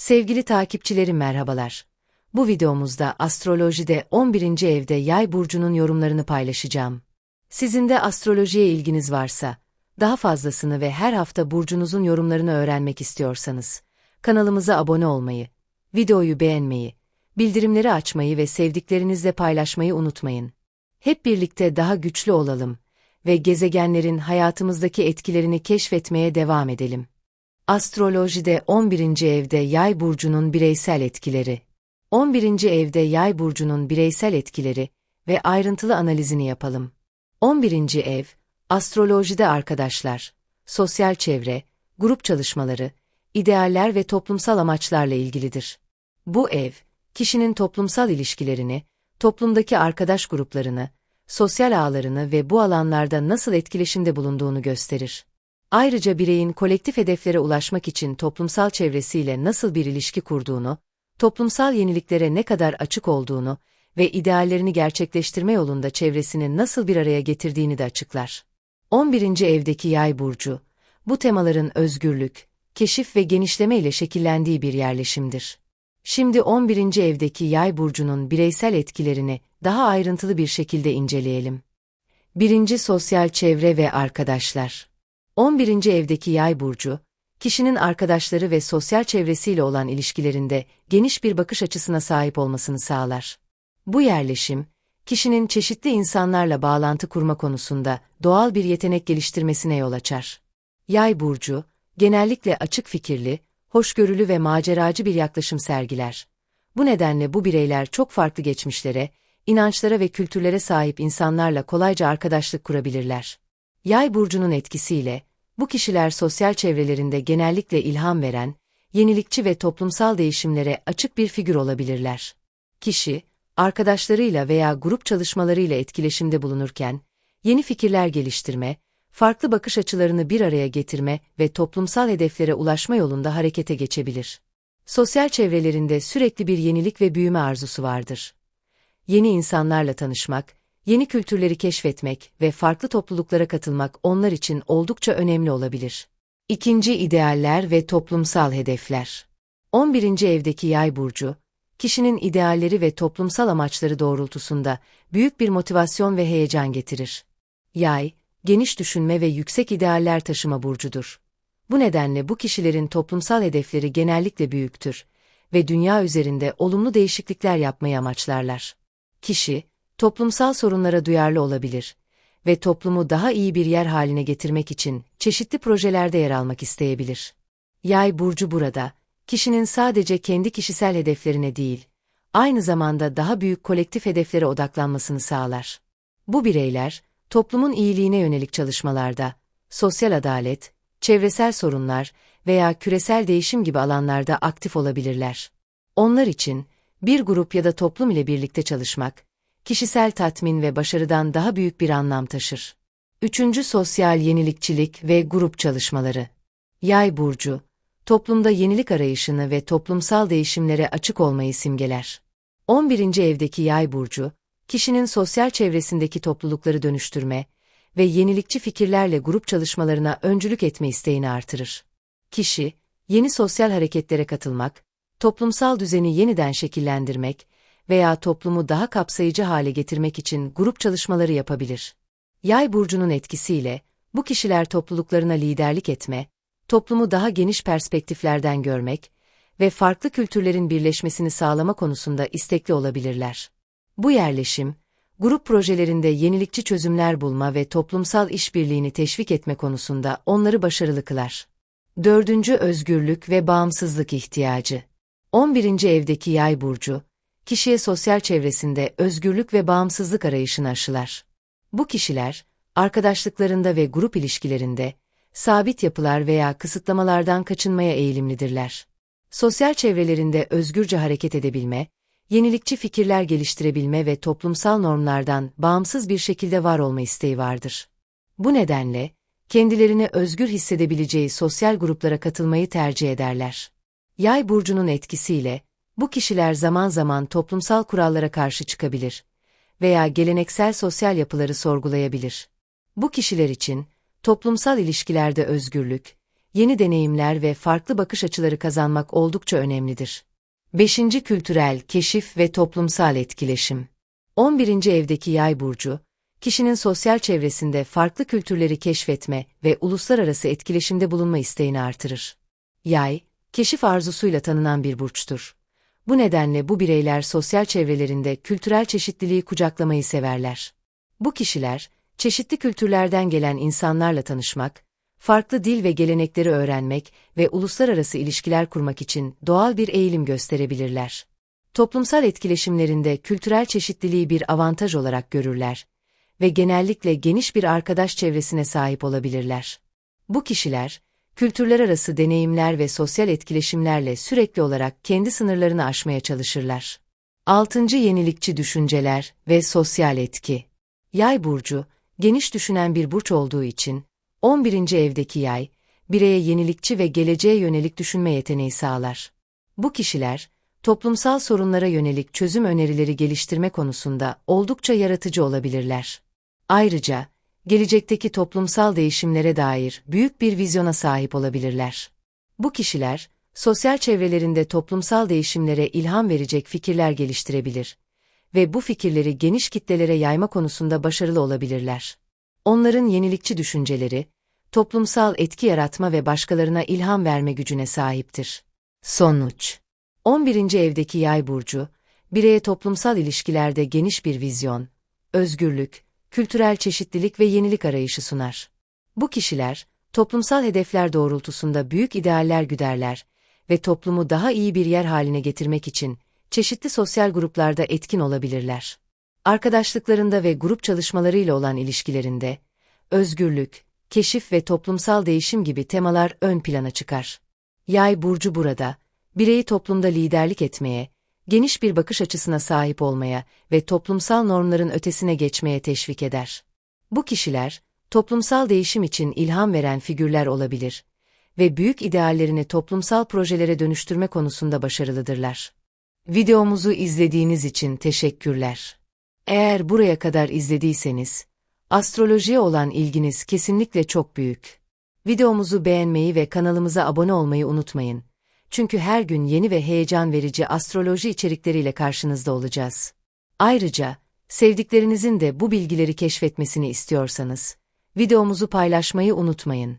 Sevgili takipçilerim merhabalar. Bu videomuzda astrolojide 11. evde yay burcunun yorumlarını paylaşacağım. Sizin de astrolojiye ilginiz varsa, daha fazlasını ve her hafta burcunuzun yorumlarını öğrenmek istiyorsanız, kanalımıza abone olmayı, videoyu beğenmeyi, bildirimleri açmayı ve sevdiklerinizle paylaşmayı unutmayın. Hep birlikte daha güçlü olalım ve gezegenlerin hayatımızdaki etkilerini keşfetmeye devam edelim. Astrolojide 11. evde Yay burcunun bireysel etkileri. 11. evde Yay burcunun bireysel etkileri ve ayrıntılı analizini yapalım. 11. ev astrolojide arkadaşlar, sosyal çevre, grup çalışmaları, idealler ve toplumsal amaçlarla ilgilidir. Bu ev, kişinin toplumsal ilişkilerini, toplumdaki arkadaş gruplarını, sosyal ağlarını ve bu alanlarda nasıl etkileşimde bulunduğunu gösterir. Ayrıca bireyin kolektif hedeflere ulaşmak için toplumsal çevresiyle nasıl bir ilişki kurduğunu, toplumsal yeniliklere ne kadar açık olduğunu ve ideallerini gerçekleştirme yolunda çevresini nasıl bir araya getirdiğini de açıklar. 11. evdeki yay burcu, bu temaların özgürlük, keşif ve genişleme ile şekillendiği bir yerleşimdir. Şimdi 11. evdeki yay burcunun bireysel etkilerini daha ayrıntılı bir şekilde inceleyelim. 1. Sosyal çevre ve arkadaşlar 11. evdeki yay burcu, kişinin arkadaşları ve sosyal çevresiyle olan ilişkilerinde geniş bir bakış açısına sahip olmasını sağlar. Bu yerleşim, kişinin çeşitli insanlarla bağlantı kurma konusunda doğal bir yetenek geliştirmesine yol açar. Yay burcu, genellikle açık fikirli, hoşgörülü ve maceracı bir yaklaşım sergiler. Bu nedenle bu bireyler çok farklı geçmişlere, inançlara ve kültürlere sahip insanlarla kolayca arkadaşlık kurabilirler. Yay burcunun etkisiyle, bu kişiler sosyal çevrelerinde genellikle ilham veren, yenilikçi ve toplumsal değişimlere açık bir figür olabilirler. Kişi, arkadaşlarıyla veya grup çalışmalarıyla etkileşimde bulunurken, yeni fikirler geliştirme, farklı bakış açılarını bir araya getirme ve toplumsal hedeflere ulaşma yolunda harekete geçebilir. Sosyal çevrelerinde sürekli bir yenilik ve büyüme arzusu vardır. Yeni insanlarla tanışmak, yeni kültürleri keşfetmek ve farklı topluluklara katılmak onlar için oldukça önemli olabilir. İkinci idealler ve toplumsal hedefler. 11. evdeki yay burcu, kişinin idealleri ve toplumsal amaçları doğrultusunda büyük bir motivasyon ve heyecan getirir. Yay, geniş düşünme ve yüksek idealler taşıma burcudur. Bu nedenle bu kişilerin toplumsal hedefleri genellikle büyüktür ve dünya üzerinde olumlu değişiklikler yapmayı amaçlarlar. Kişi, toplumsal sorunlara duyarlı olabilir ve toplumu daha iyi bir yer haline getirmek için çeşitli projelerde yer almak isteyebilir. Yay burcu burada, kişinin sadece kendi kişisel hedeflerine değil, aynı zamanda daha büyük kolektif hedeflere odaklanmasını sağlar. Bu bireyler, toplumun iyiliğine yönelik çalışmalarda, sosyal adalet, çevresel sorunlar veya küresel değişim gibi alanlarda aktif olabilirler. Onlar için, bir grup ya da toplum ile birlikte çalışmak, kişisel tatmin ve başarıdan daha büyük bir anlam taşır. Üçüncü sosyal yenilikçilik ve grup çalışmaları. Yay burcu, toplumda yenilik arayışını ve toplumsal değişimlere açık olmayı simgeler. 11. evdeki yay burcu, kişinin sosyal çevresindeki toplulukları dönüştürme ve yenilikçi fikirlerle grup çalışmalarına öncülük etme isteğini artırır. Kişi, yeni sosyal hareketlere katılmak, toplumsal düzeni yeniden şekillendirmek veya toplumu daha kapsayıcı hale getirmek için grup çalışmaları yapabilir. Yay burcunun etkisiyle, bu kişiler topluluklarına liderlik etme, toplumu daha geniş perspektiflerden görmek ve farklı kültürlerin birleşmesini sağlama konusunda istekli olabilirler. Bu yerleşim, grup projelerinde yenilikçi çözümler bulma ve toplumsal işbirliğini teşvik etme konusunda onları başarılı kılar. Dördüncü özgürlük ve bağımsızlık ihtiyacı. 11. evdeki yay burcu, kişiye sosyal çevresinde özgürlük ve bağımsızlık arayışını aşılar. Bu kişiler, arkadaşlıklarında ve grup ilişkilerinde, sabit yapılar veya kısıtlamalardan kaçınmaya eğilimlidirler. Sosyal çevrelerinde özgürce hareket edebilme, yenilikçi fikirler geliştirebilme ve toplumsal normlardan bağımsız bir şekilde var olma isteği vardır. Bu nedenle, kendilerini özgür hissedebileceği sosyal gruplara katılmayı tercih ederler. Yay burcunun etkisiyle, bu kişiler zaman zaman toplumsal kurallara karşı çıkabilir veya geleneksel sosyal yapıları sorgulayabilir. Bu kişiler için, toplumsal ilişkilerde özgürlük, yeni deneyimler ve farklı bakış açıları kazanmak oldukça önemlidir. 5. Kültürel, keşif ve toplumsal etkileşim. 11. evdeki yay burcu, kişinin sosyal çevresinde farklı kültürleri keşfetme ve uluslararası etkileşimde bulunma isteğini artırır. Yay, keşif arzusuyla tanınan bir burçtur. Bu nedenle bu bireyler sosyal çevrelerinde kültürel çeşitliliği kucaklamayı severler. Bu kişiler, çeşitli kültürlerden gelen insanlarla tanışmak, farklı dil ve gelenekleri öğrenmek ve uluslararası ilişkiler kurmak için doğal bir eğilim gösterebilirler. Toplumsal etkileşimlerinde kültürel çeşitliliği bir avantaj olarak görürler ve genellikle geniş bir arkadaş çevresine sahip olabilirler. Bu kişiler, kültürler arası deneyimler ve sosyal etkileşimlerle sürekli olarak kendi sınırlarını aşmaya çalışırlar. 6. Yenilikçi düşünceler ve sosyal etki. Yay burcu, geniş düşünen bir burç olduğu için, 11. evdeki yay, bireye yenilikçi ve geleceğe yönelik düşünme yeteneği sağlar. Bu kişiler, toplumsal sorunlara yönelik çözüm önerileri geliştirme konusunda oldukça yaratıcı olabilirler. Ayrıca, gelecekteki toplumsal değişimlere dair büyük bir vizyona sahip olabilirler. Bu kişiler, sosyal çevrelerinde toplumsal değişimlere ilham verecek fikirler geliştirebilir ve bu fikirleri geniş kitlelere yayma konusunda başarılı olabilirler. Onların yenilikçi düşünceleri, toplumsal etki yaratma ve başkalarına ilham verme gücüne sahiptir. Sonuç 11. evdeki yay burcu, bireye toplumsal ilişkilerde geniş bir vizyon, özgürlük, kültürel çeşitlilik ve yenilik arayışı sunar. Bu kişiler, toplumsal hedefler doğrultusunda büyük idealler güderler ve toplumu daha iyi bir yer haline getirmek için çeşitli sosyal gruplarda etkin olabilirler. Arkadaşlıklarında ve grup çalışmalarıyla olan ilişkilerinde, özgürlük, keşif ve toplumsal değişim gibi temalar ön plana çıkar. Yay burcu burada, bireyi toplumda liderlik etmeye, geniş bir bakış açısına sahip olmaya ve toplumsal normların ötesine geçmeye teşvik eder. Bu kişiler, toplumsal değişim için ilham veren figürler olabilir ve büyük ideallerini toplumsal projelere dönüştürme konusunda başarılıdırlar. Videomuzu izlediğiniz için teşekkürler. Eğer buraya kadar izlediyseniz, astrolojiye olan ilginiz kesinlikle çok büyük. Videomuzu beğenmeyi ve kanalımıza abone olmayı unutmayın. Çünkü her gün yeni ve heyecan verici astroloji içerikleriyle karşınızda olacağız. Ayrıca, sevdiklerinizin de bu bilgileri keşfetmesini istiyorsanız, videomuzu paylaşmayı unutmayın.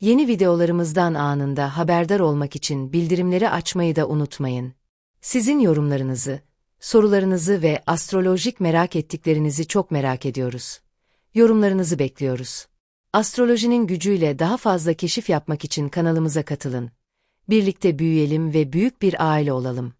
Yeni videolarımızdan anında haberdar olmak için bildirimleri açmayı da unutmayın. Sizin yorumlarınızı, sorularınızı ve astrolojik merak ettiklerinizi çok merak ediyoruz. Yorumlarınızı bekliyoruz. Astrolojinin gücüyle daha fazla keşif yapmak için kanalımıza katılın. Birlikte büyüyelim ve büyük bir aile olalım.